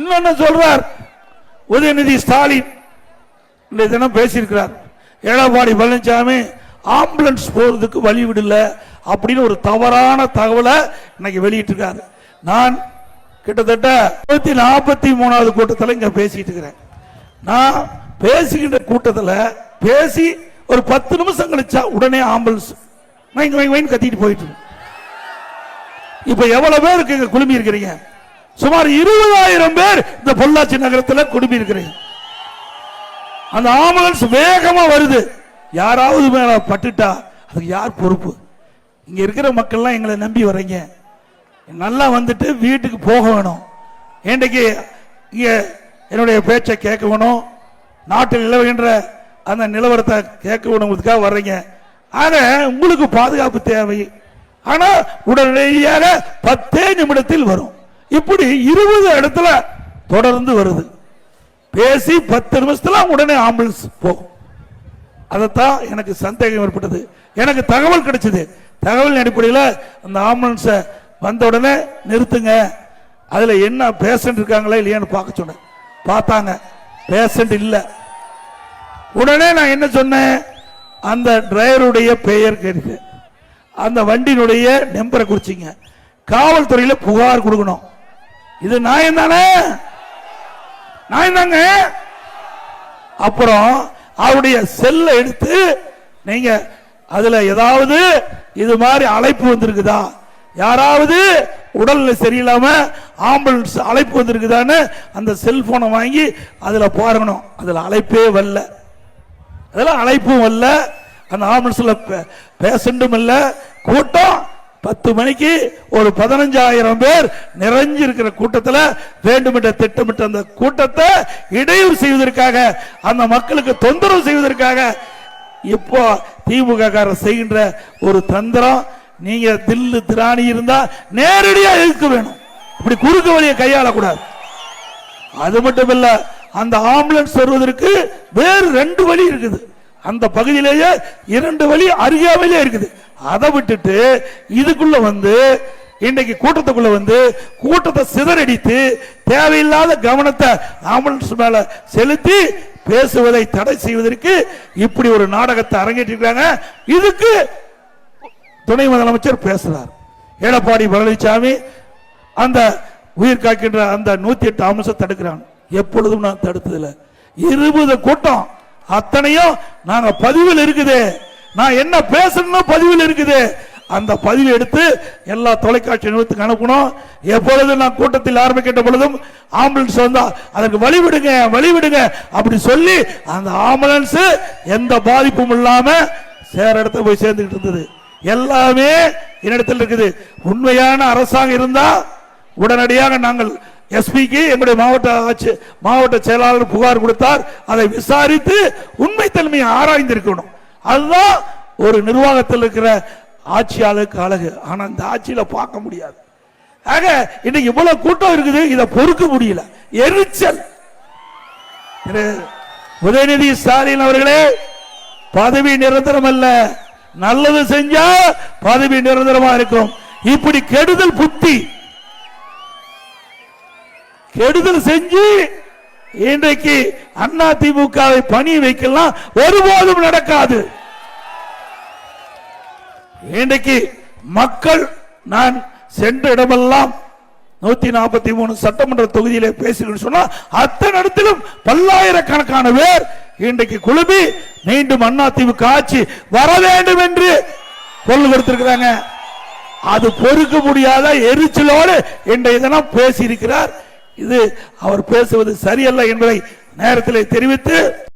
இன்னொன்னு சொல்றார்? உதயநிதி ஸ்டாலின் இந்த தினம் பேசியிருக்கிறார். எடப்பாடி பழனிசாமி ஆம்புலன்ஸ் போறதுக்கு வழி விடல அப்படின்னு ஒரு தவறான தகவலை இன்னைக்கு வெளியிட்டிருக்காரு. நான் கிட்டத்தட்ட நூத்தி நாற்பத்தி மூணாவது கூட்டத்தில் இங்க பேசிட்டு இருக்கிறேன். நான் பேசுகின்ற கூட்டத்தில் பேசி ஒரு பத்து நிமிஷம் கழிச்சா உடனே ஆம்புலன்ஸ் வைங்க வைங்க வைங்க கத்திட்டு போயிட்டு இப்போ எவ்வளவு பேருக்கு இங்க குழுமி இருக்கிறீங்க? சுமார் இருபதாயிரம் பேர் இந்த பொள்ளாச்சி நகரத்தில் குழுமி இருக்கிறீங்க அந்த ஆம்புலன்ஸ் வேகமா வருது. யாராவது மேல பட்டுட்டா அதுக்கு யார் பொறுப்பு? இங்க இருக்கிற மக்கள்லாம் எங்களை நம்பி வர்றீங்க நல்லா வந்துட்டு வீட்டுக்கு போக வேணும். இன்றைக்கு இங்க என்னுடைய பேச்சை கேட்க வேணும். நாட்டில் நிலவுகின்ற அந்த நிலவரத்தை கேட்க வேணுங்கிறதுக்காக வர்றீங்க. ஆக உங்களுக்கு பாதுகாப்பு தேவை. ஆனால் உடனடியாக பத்தே நிமிடத்தில் வரும். இப்படி இருபது இடத்துல தொடர்ந்து வருது. பேசி பத்து நிமிஷத்துல உடனே ஆம்புலன்ஸ் போகும். அதைத்தான் எனக்கு சந்தேகம் ஏற்பட்டது. எனக்கு தகவல் கிடைச்சது. தகவல் அடிப்படையில் அந்த ஆம்புலன்ஸை வந்த உடனே நிறுத்துங்க. அதில் என்ன பேஷண்ட் இருக்காங்களா இல்லையான்னு பார்க்க சொன்னேன். பார்த்தாங்க. பேஷண்ட் இல்லை. உடனே நான் என்ன சொன்னேன்? அந்த டிரைவருடைய பெயர் கேட்டு அந்த வண்டியினுடைய நம்பரை குறிச்சிங்க. காவல்துறையில் புகார் கொடுக்கணும். இது நியாயம் தானே நியாயம் தாங்க அப்புறம் அவருடைய செல்லை எடுத்து நீங்க அதுல ஏதாவது இது மாதிரி அழைப்பு வந்திருக்குதா? யாராவது உடல்ல சரியில்லாம ஆம்புலன்ஸ் அழைப்பு வந்திருக்குதான்னு அந்த செல்போனை வாங்கி அதுல பாருங்கணும். அதுல அழைப்பே வரல. அதெல்லாம் அழைப்பும் வரல. அந்த ஆம்புலன்ஸ்ல பேஷண்ட்டும் இல்லை. கூட்டம் பத்து மணிக்கு ஒரு பதினஞ்சாயிரம் பேர் நிறைஞ்சிருக்கிற கூட்டத்தில் வேண்டுமென்ற திட்டமிட்ட அந்த கூட்டத்தை இடையூறு செய்வதற்காக அந்த மக்களுக்கு தொந்தரவு செய்வதற்காக இப்போ திமுக காரர் செய்கின்ற ஒரு தந்திரம் நீங்க தில்லு திராணி இருந்தா நேரடியா எதிர்க்க வேணும்? இப்படி குறுக்கு வழியை கையாளக்கூடாது. அது மட்டும் இல்ல அந்த ஆம்புலன்ஸ் வருவதற்கு வேறு ரெண்டு வழி இருக்குது. அந்த பகுதியிலேயே இரண்டு வழி அருகாமையிலே இருக்குது. அதை விட்டுட்டு இதுக்குள்ள வந்து இன்னைக்கு கூட்டத்துக்குள்ள வந்து கூட்டத்தை சிதறடித்து தேவையில்லாத கவனத்தை ஆம்புலன்ஸ் மேல செலுத்தி பேசுவதை தடை செய்வதற்கு இப்படி ஒரு நாடகத்தை அரங்கேற்றிருக்காங்க இதுக்கு துணை முதலமைச்சர் பேசுறார். எடப்பாடி பழனிசாமி அந்த உயிர் காக்கின்ற அந்த நூத்தி எட்டு அம்சம் தடுக்கிறான் எப்பொழுதும் நான் தடுத்ததில்லை. இருபது கூட்டம் அத்தனையும் நாங்க பதிவில் இருக்குது. நான் என்ன பேசணும் பதிவில் இருக்குது. அந்த பதிவு எடுத்து எல்லா தொலைக்காட்சி நிறுவனத்துக்கு அனுப்பணும். எப்பொழுது நான் கூட்டத்தில் ஆரம்பிக்கின்ற பொழுதும் ஆம்புலன்ஸ் வந்தா அதற்கு வழிவிடுங்க வழிவிடுங்க அப்படி சொல்லி அந்த ஆம்புலன்ஸ் எந்த பாதிப்பும் இல்லாம சேர இடத்துல போய் சேர்ந்துகிட்டு இருந்தது. எல்லாமே என்னிடத்தில் இருக்குது. உண்மையான அரசாங்கம் இருந்தா உடனடியாக நாங்கள் எஸ்பிக்கு எங்களுடைய மாவட்ட ஆட்சி மாவட்ட செயலாளர் புகார் கொடுத்தார். அதை விசாரித்து உண்மைத்தன்மையை ஆராய்ந்திருக்கணும். அதுதான் ஒரு நிர்வாகத்தில் இருக்கிற ஆட்சியாளருக்கு அழகு. ஆனா அந்த ஆட்சியில பார்க்க முடியாது. ஆக இன்னைக்கு இவ்வளவு கூட்டம் இருக்குது இதை பொறுக்க முடியல. எரிச்சல். உதயநிதி ஸ்டாலின் அவர்களே பதவி நிரந்தரம் அல்ல. நல்லது செஞ்சா பதவி நிரந்தரமா இருக்கும். இப்படி கெடுதல் புத்தி. கெடுதல் செஞ்சு இன்றைக்கு அண்ணா திமுகவை பணி வைக்கலாம் ஒருபோதும் நடக்காது. இன்றைக்கு மக்கள் நான் சென்ற இடமெல்லாம் நூத்தி நாற்பத்தி மூணு சட்டமன்ற தொகுதியிலே பேசுகிறேன்னு சொன்னா அத்தனை இடத்திலும் பல்லாயிரக்கணக்கான பேர் இன்றைக்கு குழுமி மீண்டும் அண்ணா ஆட்சி வர வேண்டும் என்று கொள்ளு கொடுத்திருக்கிறாங்க. அது பொறுக்க முடியாத எரிச்சலோடு இன்றைய தினம் பேசியிருக்கிறார் இது அவர் பேசுவது சரியல்ல என்பதை நேரத்தில் தெரிவித்து